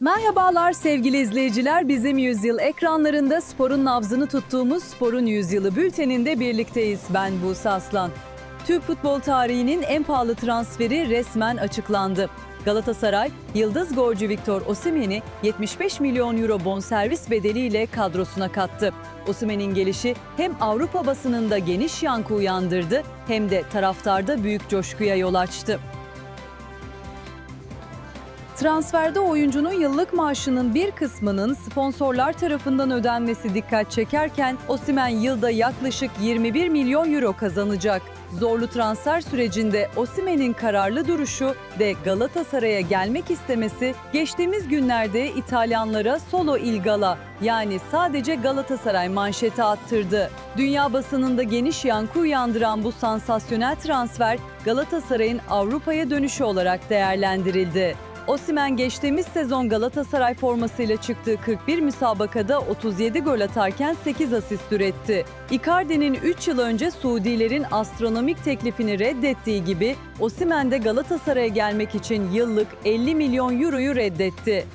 Merhabalar sevgili izleyiciler. Bizim Yüzyıl ekranlarında sporun nabzını tuttuğumuz Sporun Yüzyılı bülteninde birlikteyiz. Ben Buse Aslan. Türk futbol tarihinin en pahalı transferi resmen açıklandı. Galatasaray, yıldız golcü Victor Osimhen'i 75 milyon euro bonservis bedeliyle kadrosuna kattı. Osimhen'in gelişi hem Avrupa basınında geniş yankı uyandırdı hem de taraftarda büyük coşkuya yol açtı. Transferde oyuncunun yıllık maaşının bir kısmının sponsorlar tarafından ödenmesi dikkat çekerken Osimhen yılda yaklaşık 21 milyon euro kazanacak. Zorlu transfer sürecinde Osimhen'in kararlı duruşu ve Galatasaray'a gelmek istemesi geçtiğimiz günlerde İtalyanlara solo il gala yani sadece Galatasaray manşeti attırdı. Dünya basınında geniş yankı uyandıran bu sansasyonel transfer Galatasaray'ın Avrupa'ya dönüşü olarak değerlendirildi. Osimhen geçtiğimiz sezon Galatasaray formasıyla çıktığı 41 müsabakada 37 gol atarken 8 asist üretti. Icardi'nin 3 yıl önce Suudilerin astronomik teklifini reddettiği gibi Osimhen de Galatasaray'a gelmek için yıllık 50 milyon euroyu reddetti.